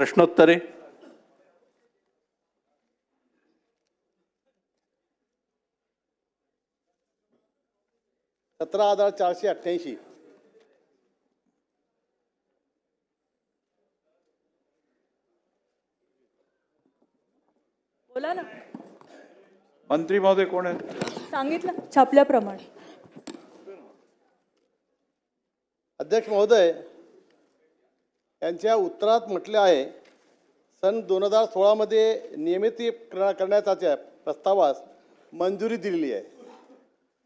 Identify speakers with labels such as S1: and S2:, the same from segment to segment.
S1: प्रश्नोत्तरे
S2: सतरा हजार चारशे अठ्ठ्याऐंशी.
S3: बोला ना.
S1: मंत्री महोदय कोण आहेत?
S3: सांगितलं छापल्याप्रमाणे.
S2: अध्यक्ष महोदय यांच्या उत्तरात म्हटले आहे सन दोन हजार सोळामध्ये नियमितीकरण करण्याच्या प्रस्तावास मंजुरी दिलेली आहे.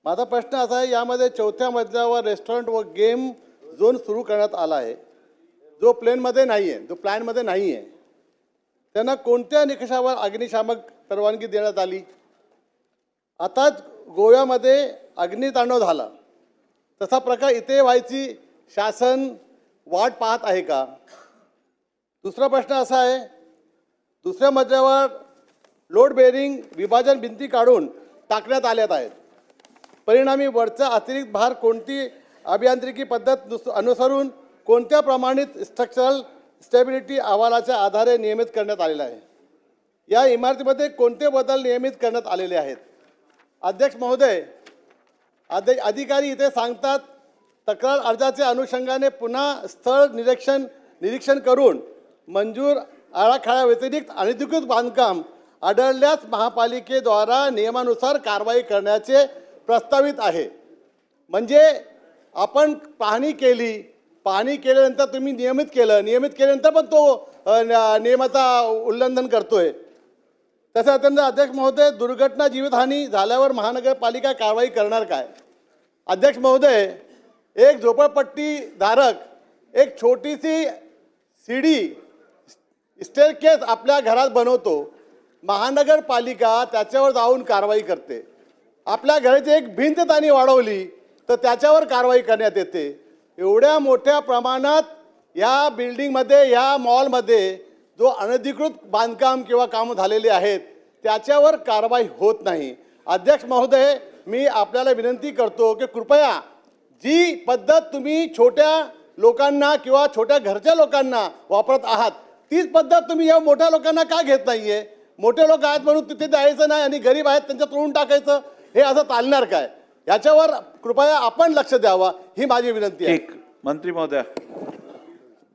S2: माझा प्रश्न असा आहे यामध्ये चौथ्या मजल्यावर रेस्टॉरंट व गेम झोन सुरू करण्यात आला आहे. जो प्लेनमध्ये नाही आहे जो प्लॅनमध्ये नाही आहे त्यांना कोणत्या निकषावर अग्निशामक परवानगी देण्यात आली? आताच गोव्यामध्ये अग्नितांडव झाला. तसा प्रकार इथे व्हायची शासन वाट पाहत आहे का? दुसरा प्रश्न असा आहे दुसऱ्या मजल्यावर लोड बेरिंग विभाजन भिंती काढून टाकण्यात आल्यात आहेत. परिणामी वरचा अतिरिक्त भार कोणती अभियांत्रिकी पद्धत नुस अनुसरून कोणत्या प्रमाणित स्ट्रक्चरल स्टेबिलिटी अहवालाच्या आधारे नियमित करण्यात आलेला आहे? या इमारतीमध्ये कोणते बदल नियमित करण्यात आलेले आहेत? अध्यक्ष महोदय अध्य अधिकारी इथे सांगतात तक्रार अर्जाच्या अनुषंगाने पुन्हा स्थळ निरीक्षण निरीक्षण करून मंजूर आराखड्याव्यतिरिक्त अनधिकृत बांधकाम आढळल्यास महापालिकेद्वारा नियमानुसार कारवाई करण्याचे प्रस्तावित आहे. म्हणजे आपण पाहणी केली पाहणी केल्यानंतर तुम्ही नियमित केलं नियमित केल्यानंतर पण तो न- नियमाचा उल्लंघन करतो आहे तसं अत्यंत अध्यक्ष महोदय दुर्घटना जीवितहानी झाल्यावर महानगरपालिका कारवाई करणार काय? अध्यक्ष महोदय एक झोपडपट्टी धारक एक छोटीशी सीडी स्टेअरकेस आपल्या घरात बनवतो. महानगरपालिका त्याच्यावर जाऊन कारवाई करते. आपल्या घराची एक भिंत त्यांनी वाढवली तर त्याच्यावर कारवाई करण्यात येते. एवढ्या मोठ्या प्रमाणात या बिल्डिंगमध्ये या मॉलमध्ये जो अनधिकृत बांधकाम किंवा कामं झालेली आहेत त्याच्यावर कारवाई होत नाही. अध्यक्ष महोदय मी आपल्याला विनंती करतो की कृपया जी पद्धत तुम्ही छोट्या लोकांना किंवा छोट्या घरच्या लोकांना वापरत आहात तीच पद्धत तुम्ही या मोठ्या लोकांना का घेत नाहीये? मोठे लोक आहेत म्हणून तिथे जायचं नाही आणि गरीब आहेत त्यांच्या तोडून टाकायचं हे असं चालणार काय? याच्यावर कृपया आपण लक्ष द्यावा ही माझी विनंती आहे.
S1: एक मंत्री महोदय.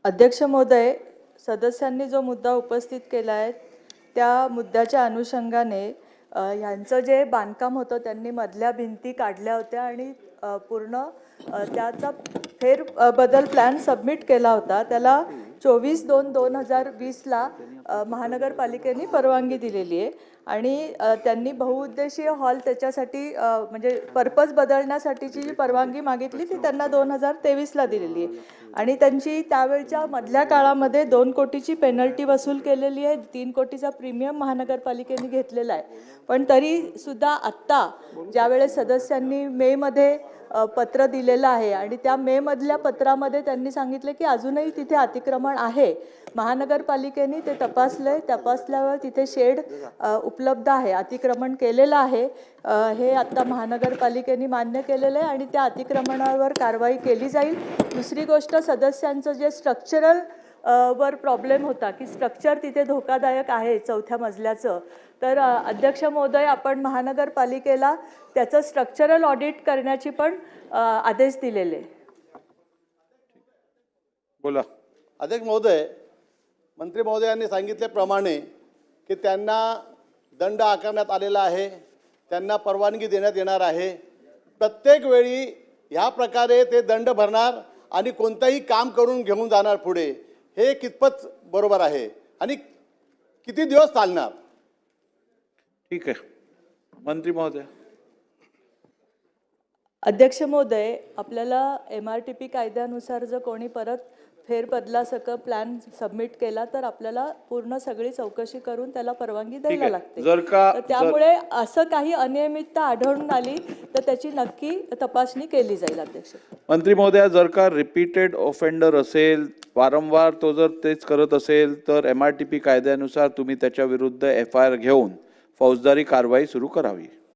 S3: अध्यक्ष महोदय सदस्यांनी जो मुद्दा उपस्थित केला आहे त्या मुद्द्याच्या अनुषंगाने ह्यांचं जे बांधकाम होतं त्यांनी मधल्या भिंती काढल्या होत्या आणि पूर्ण त्याचा फेर बदल प्लॅन सबमिट केला होता. त्याला चोवीस दोन दोन हजार वीसला महानगरपालिकेने परवानगी दिलेली आहे. आणि त्यांनी बहुउद्देशीय हॉल त्याच्यासाठी म्हणजे पर्पज बदलण्यासाठीची जी परवानगी मागितली ती त्यांना दोन हजार तेवीसला दिलेली आहे. आणि त्यांची त्यावेळच्या मधल्या काळामध्ये दोन कोटीची पेनल्टी वसूल केलेली आहे तीन कोटीचा प्रीमियम महानगरपालिकेने घेतलेला आहे. पण तरी सुद्धा आत्ता ज्यावेळेस सदस्यांनी मेमध्ये पत्र दिलेलं आहे आणि त्या मेमधल्या पत्रामध्ये त्यांनी सांगितलं की अजूनही तिथे अतिक्रमण आहे महानगरपालिकेने ते तपासलं आहे तपासल्यावर तिथे शेड उप उपलब्ध आहे अतिक्रमण केलेलं आहे. हे आत्ता महानगरपालिकेने मान्य केलेलं आहे आणि त्या अतिक्रमणावर कारवाई केली जाईल. दुसरी गोष्ट सदस्यांचं जे स्ट्रक्चरल वर प्रॉब्लेम होता की स्ट्रक्चर तिथे धोकादायक आहे चौथ्या मजल्याचं तर अध्यक्ष महोदय आपण महानगरपालिकेला त्याचं स्ट्रक्चरल ऑडिट करण्याची पण आदेश दिलेले.
S1: बोला.
S2: अध्यक्ष महोदय मंत्री महोदयांनी सांगितल्याप्रमाणे की त्यांना दंड आकारण्यात आलेला आहे. त्यांना परवानगी देण्यात येणार आहे. प्रत्येक वेळी ह्या प्रकारे ते दंड भरणार आणि कोणतंही काम करून घेऊन जाणार पुढे हे कितपत बरोबर आहे? आणि किती दिवस चालणार?
S1: ठीक आहे. मंत्री महोदय.
S3: अध्यक्ष महोदय आपल्याला एम आर टी पी कायद्यानुसार जर कोणी परत फेरबदलासकट प्लॅन सबमिट केला तर आपल्याला पूर्ण सगळी चौकशी करून त्याला परवानगी द्यायला. लागते.
S1: जर का-
S3: त्यामुळे असं काही अनियमितता आढळून आली तर त्याची नक्की तपासणी केली जाईल अध्यक्ष.
S1: मंत्री महोदया जर का रिपीटेड ऑफेंडर असेल वारंवार तो जर तेच करत असेल तर एम आर टी पी कायद्यानुसार तुम्ही त्याच्या विरुद्ध एफ आय आर घेऊन फौजदारी कारवाई सुरू करावी.